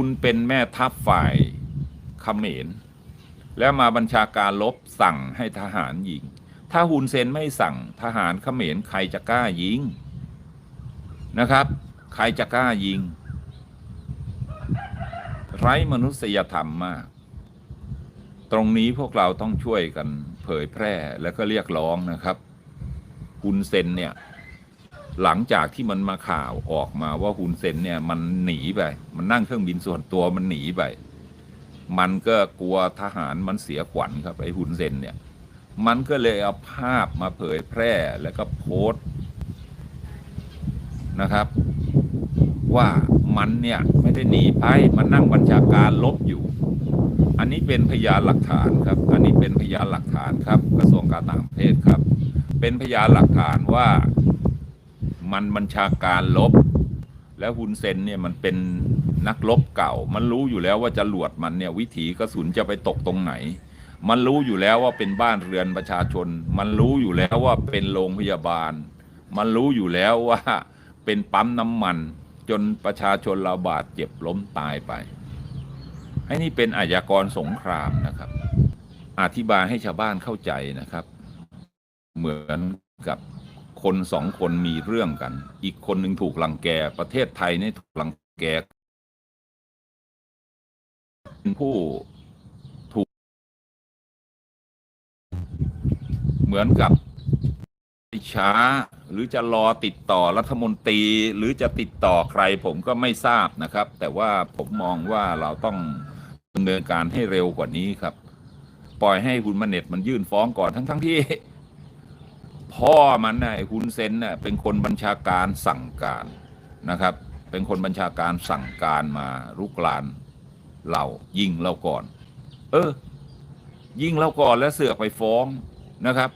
คุณเป็นแม่ทัพฝ่ายเขมร แล้วมาบัญชาการลบสั่งให้ทหารยิง ถ้าฮุนเซนไม่สั่งทหารเขมรใครจะกล้ายิงนะครับ ใครจะกล้ายิง ไร้มนุษยธรรมมาก ตรงนี้พวกเราต้องช่วยกันเผยแพร่แล้วก็เรียกร้องนะครับฮุนเซนเนี่ย หลังจากที่มันมาข่าวออกมาว่าฮุนเซนเนี่ยมันหนีไป มันนั่งเครื่องบินส่วนตัวมันหนีไป มันก็กลัวทหารมันเสียขวัญครับไอ้ฮุนเซนเนี่ย มันก็เลยเอาภาพมาเผยแพร่แล้วก็โพสต์นะครับ ว่ามันเนี่ยไม่ได้หนีไปมันนั่งบัญชาการลบอยู่ อันนี้เป็นพยานหลักฐานครับ อันนี้เป็นพยานหลักฐานครับ กระทรวงการต่างประเทศครับ เป็นพยานหลักฐานว่า มันบัญชาการลบ แล้วฮุนเซนเนี่ยมันเป็นนักลบเก่า มันรู้อยู่แล้วว่าจรวดมันเนี่ยวิถีกระสุนจะไปตกตรงไหน มันรู้อยู่แล้วว่าเป็นบ้านเรือนประชาชน มันรู้อยู่แล้วว่าเป็นโรงพยาบาล มันรู้อยู่แล้วว่าเป็นปั๊มน้ำมันจนประชาชนเราบาดเจ็บล้มตายไปไอ้นี่เป็นอาชญากรสงครามนะครับ อธิบายให้ชาวบ้านเข้าใจนะครับ เหมือนกับ คนสองคนมีเรื่องกัน อีกคนหนึ่งถูกลังแก ประเทศไทยนี่ถูกลังแกเป็นผู้ถูก เหมือนกับช้าหรือจะรอติดต่อรัฐมนตรีหรือจะติดต่อใครผมก็ไม่ทราบนะครับ แต่ว่าผมมองว่าเราต้องดำเนินการให้เร็วกว่านี้ครับ ปล่อยให้คุณมาเน็ตมันยื่นฟ้องก่อนทั้งทั้งที่ พ่อมันน่ะไอ้คุณเซนน่ะเป็นคนบัญชาการสั่งการนะครับ เป็นคนบัญชาการสั่งการมารุกรานเรายิงเราก่อน เออ ยิงเราก่อนแล้วเสือกไปฟ้องนะครับ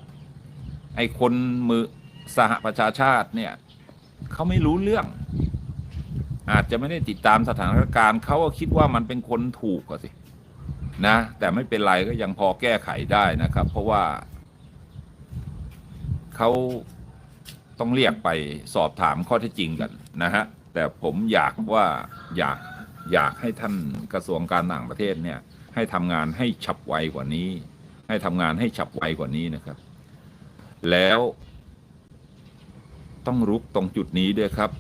ไอ้คนมือสหประชาชาติเนี่ยเขาไม่รู้เรื่อง อาจจะไม่ได้ติดตามสถานการณ์เขาก็คิดว่ามันเป็นคนถูกอะสินะแต่ไม่เป็นไรก็ยังพอแก้ไขได้นะครับ เพราะว่า เขาต้องเรียกไปสอบถามข้อเท็จจริงกันนะฮะ แต่ผมอยากว่าอยากอยากให้ท่านกระทรวงการต่างประเทศเนี่ย ให้ทำงานให้ฉับไวกว่านี้ ให้ทำงานให้ฉับไวกว่านี้นะครับ แล้วต้องรุกตรงจุดนี้ด้วยครับ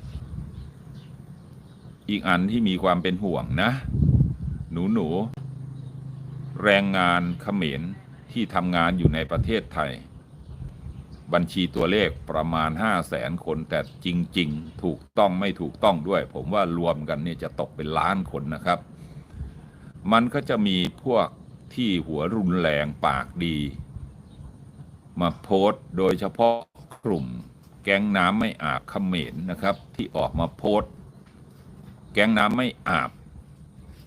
อีกอันที่มีความเป็นห่วงนะ หนูหนู แรงงานเขมรที่ทำงานอยู่ในประเทศไทย บัญชีตัวเลขประมาณ 5 0 0แสนคน แต่จริง ๆ ถูกต้องไม่ถูกต้องด้วย ผมว่ารวมกันเนี่ยจะตกเป็นล้านคนนะครับ มันก็จะมีพวกที่หัวรุนแรงปากดี มาโพสต์โดยเฉพาะกลุ่ม แก๊งน้ำไม่อาบเขมรนะครับ ที่ออกมาโพสต์ แก๊งน้ำไม่อาบ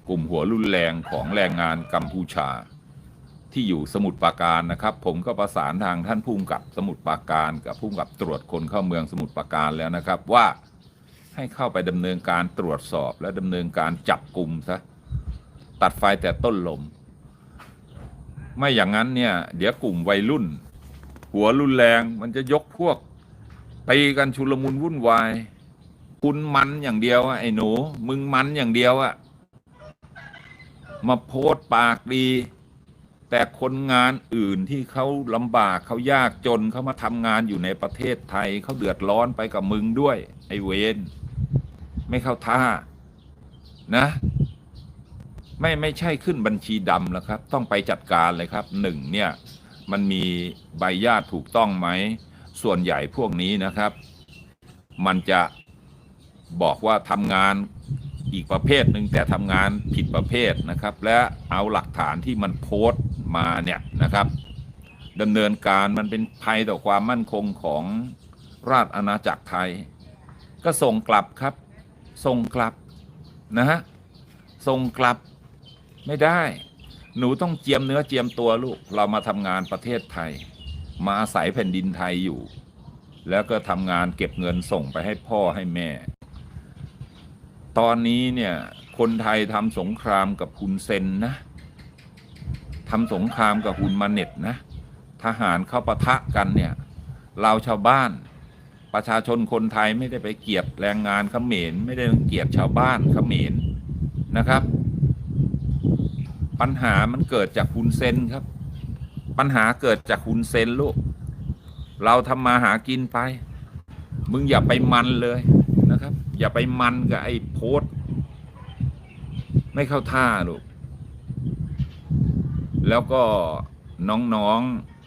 กลุ่มหัวรุนแรงของแรงงานกัมพูชา ที่อยู่สมุทรปราการนะครับ ผมก็ประสานทางท่านผู้กำกับสมุทรปราการ กับผู้กำกับตรวจคนเข้าเมืองสมุทรปราการแล้วนะครับ ว่าให้เข้าไปดำเนินการตรวจสอบและดำเนินการจับกลุ่มซะตัดไฟแต่ต้นลม ไม่อย่างนั้นเนี่ย เดี๋ยวกลุ่มวัยรุ่น หัวรุนแรงมันจะยกพวกตีกันชุลมุนวุ่นวาย คุณมันอย่างเดียวอะไอ้หนู มึงมันอย่างเดียวอะมาโพสปากดี แต่คนงานอื่นที่เขาลำบากเขายากจนเขามาทำงานอยู่ในประเทศไทยเขาเดือดร้อนไปกับมึงด้วย ไอเวนไม่เข้าท่านะ ไม่ไม่ใช่ขึ้นบัญชีดำแล้วครับ ต้องไปจัดการเลยครับหนึ่งเนี่ย มันมีใบญาติถูกต้องไหม ส่วนใหญ่พวกนี้นะครับ มันจะบอกว่าทำงาน อีกประเภทหนึ่งแต่ทำงานผิดประเภทนะครับ และเอาหลักฐานที่มันโพสต์มาเนี่ยนะครับดำเนินการมันเป็นภัยต่อความมั่นคงของราชอาณาจักรไทย ก็ส่งกลับครับส่งกลับนะฮะส่งกลับไม่ได้ หนูต้องเจียมเนื้อเจียมตัวลูก เรามาทำงานประเทศไทย มาอาศัยแผ่นดินไทยอยู่ แล้วก็ทำงานเก็บเงินส่งไปให้พ่อให้แม่ ตอนนี้เนี่ยคนไทยทำสงครามกับฮุนเซนนะทำสงครามกับฮุนมาเน็ตนะ ทหารเข้าปะทะกันเนี่ยเราชาวบ้าน ประชาชนคนไทยไม่ได้ไปเกลียดแรงงานเขมรไม่ได้เกลียดชาวบ้านเขมรนะครับ ปัญหามันเกิดจากคุณเซนครับ ปัญหาเกิดจากคุณเซนลูกเราทำมาหากินไป มึงอย่าไปมันเลย นะครับ อย่าไปมันกับไอ้โพสไม่เข้าท่าลูก แล้วก็น้อง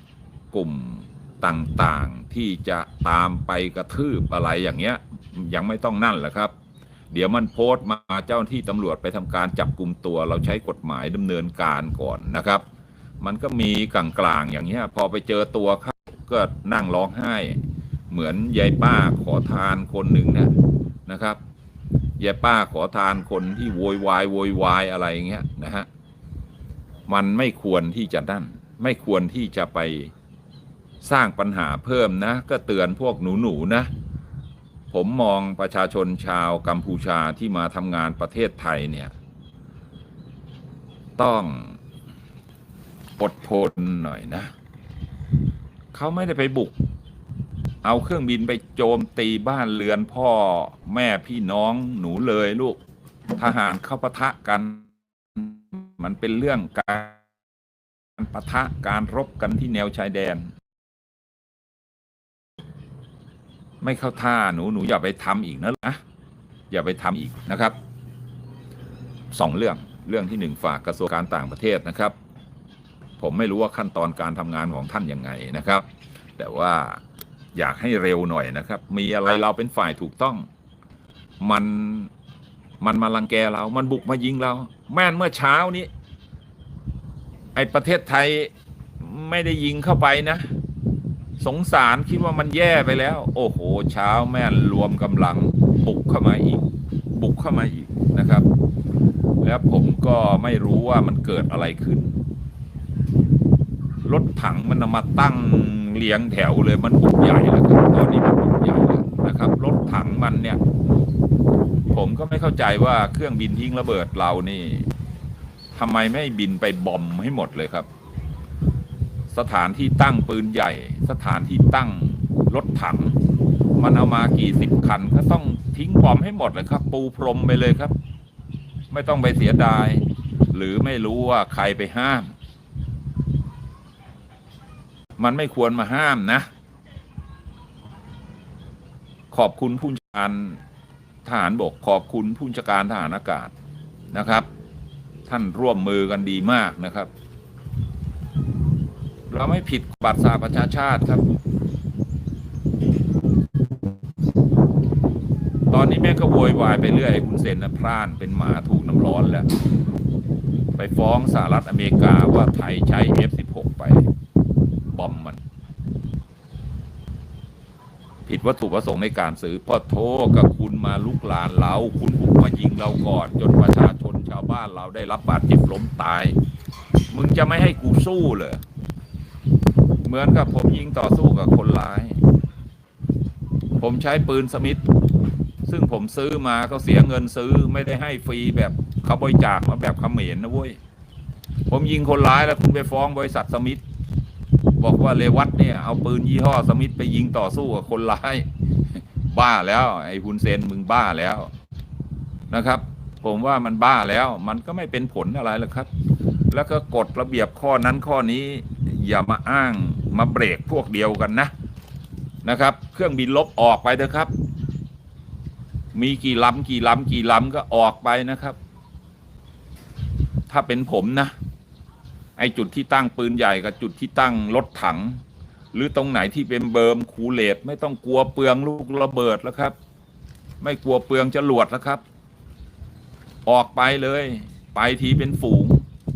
ๆกลุ่มต่างๆที่จะตามไปกระทืบอะไรอย่างเงี้ย ยังไม่ต้องนั่นแหละครับ เดี๋ยวมันโพสต์มาเจ้าหน้าที่ตำรวจไปทำการจับกลุ่มตัว เราใช้กฎหมายดำเนินการก่อนนะครับ มันก็มีกลางๆอย่างเงี้ย พอไปเจอตัวเขาก็นั่งร้องไห้ เหมือนยายป้าขอทานคนหนึ่งนะนะครับยายป้าขอทานคนที่โวยวายโวยวายอะไรอย่างเงี้ยนะฮะมันไม่ควรที่จะนั่น ไม่ควรที่จะไปสร้างปัญหาเพิ่มนะ ก็เตือนพวกหนูๆนะ ผมมองประชาชนชาวกัมพูชาที่มาทำงานประเทศไทยเนี่ย ต้องอดทนหน่อยนะ เขาไม่ได้ไปบุก เอาเครื่องบินไปโจมตีบ้านเรือนพ่อแม่พี่น้องหนูเลยลูก ทหารเข้าปะทะกัน มันเป็นเรื่องการปะทะการรบกันที่แนวชายแดน ไม่เข้าท่าหนูหนูอย่าไปทำอีกนะนะอย่าไปทำอีกนะครับสองเรื่องเรื่องที่หนึ่งฝากกระทรวงการต่างประเทศนะครับ ผมไม่รู้ว่าขั้นตอนการทำงานของท่านยังไงนะครับ แต่ว่า อยากให้เร็วหน่อยนะครับ มีอะไรเราเป็นฝ่ายถูกต้อง มันมันมาลังแกเรา มันบุกมายิงเรา แม่นเมื่อเช้านี้ ไอประเทศไทยไม่ได้ยิงเข้าไปนะ สงสารคิดว่ามันแย่ไปแล้ว โอ้โห เช้าแม่นรวมกำลังบุกเข้ามาอีก บุกเข้ามาอีกนะครับ แล้วผมก็ไม่รู้ว่ามันเกิดอะไรขึ้น รถถังมันเอามาตั้ง เรียงแถวเลยมันบุกใหญ่แล้วครับตอนนี้มันบุกใหญ่แล้วนะครับรถถังมันเนี่ย ผมก็ไม่เข้าใจว่าเครื่องบินทิ้งระเบิดเรานี่ทำไมไม่บินไปบอมให้หมดเลยครับ สถานที่ตั้งปืนใหญ่ สถานที่ตั้งรถถัง มันเอามากี่สิบคันก็ต้องทิ้งบอมให้หมดเลยครับ ปูพรมไปเลยครับ ไม่ต้องไปเสียดาย หรือไม่รู้ว่าใครไปห้าม มันไม่ควรมาห้ามนะ ขอบคุณผู้จัดการทหารบก ขอบคุณผู้จัดการทหารอากาศนะครับ ท่านร่วมมือกันดีมากนะครับ เราไม่ผิดบัตรสาประชาชาติครับ ตอนนี้แม่ก็โวยวายไปเรื่อยคุณเซนนะพร่านเป็นหมาถูกน้ำร้อนแล้ว ไปฟ้องสหรัฐอเมริกาว่าไทยใช้ F16 ไป บอมมัน ผิดวัตถุประสงค์ในการซื้อพราะโทษกับคุณมาลุกลานเรา คุณบุกมายิงเราก่อน จนประชาชนชาวบ้านเราได้รับบาดเจ็บล้มตาย มึงจะไม่ให้กูสู้เหรอเหมือนกับผมยิงต่อสู้กับคนร้าย ผมใช้ปืนสมิธซึ่งผมซื้อมาก็เสียเงินซื้อไม่ได้ให้ฟรีแบบเขาบริจาคมาแบบเขมรนะเว้ย ผมยิงคนร้ายแล้วคุณไปฟ้องบริษัทสมิธ บอกว่าเลวัตเนี่ยเอาปืนยี่ห้อสมิธไปยิงต่อสู้กับคนร้าย บ้าแล้ว ไอ้ฮุนเซนมึงบ้าแล้วนะครับ ผมว่ามันบ้าแล้ว มันก็ไม่เป็นผลอะไรหรอกครับ แล้วก็กฎระเบียบข้อนั้นข้อนี้ อย่ามาอ้างมาเบรกพวกเดียวกันนะนะครับ เครื่องบินลบออกไปเถอะครับ มีกี่ลำกี่ลำกี่ลำก็ออกไปนะครับ ถ้าเป็นผมนะ ไอจุดที่ตั้งปืนใหญ่กับจุดที่ตั้งรถถัง หรือตรงไหนที่เป็นเบิร์มคูเลตไม่ต้องกลัวเปลืองลูกระเบิดแล้วครับ ไม่กลัวเปลืองจรวดแล้วครับ ออกไปเลย ไปทีเป็นฝูง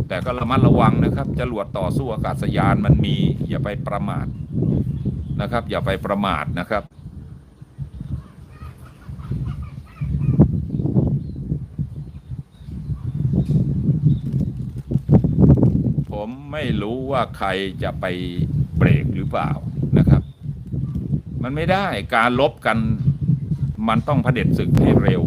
แต่ก็ระมัดระวังนะครับจรวดต่อสู้อากาศยานมันมี อย่าไปประมาทนะครับ อย่าไปประมาทนะครับ ไม่รู้ว่าใครจะไปเบรกหรือเปล่านะครับ มันไม่ได้การลบกันมันต้องเผด็จศึกให้เร็ว